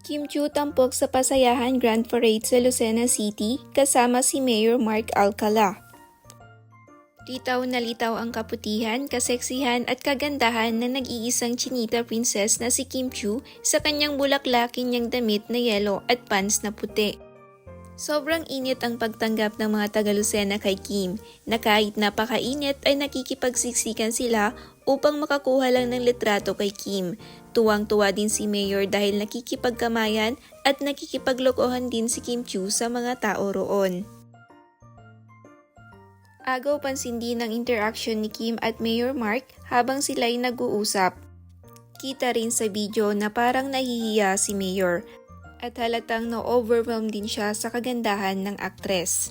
Kim Chiu tampok sa pasayahan Grand Parade sa Lucena City kasama si Mayor Mark Alcala. Litaw na litaw ang kaputihan, kaseksihan at kagandahan na nag-iisang chinita princess na si Kim Chiu sa kanyang bulaklakin niyang damit na yellow at pants na puti. Sobrang init ang pagtanggap ng mga taga-Lucena kay Kim na kahit napakainit ay nakikipagsiksikan sila upang makakuha lang ng litrato kay Kim. Tuwang-tuwa din si Mayor dahil nakikipagkamayan at nakikipaglokohan din si Kim Chiu sa mga tao roon. Agaw pansin din ang interaction ni Kim at Mayor Mark habang sila'y nag-uusap. Kita rin sa video na parang nahihiya si Mayor at halatang na-overwhelm din siya sa kagandahan ng aktres.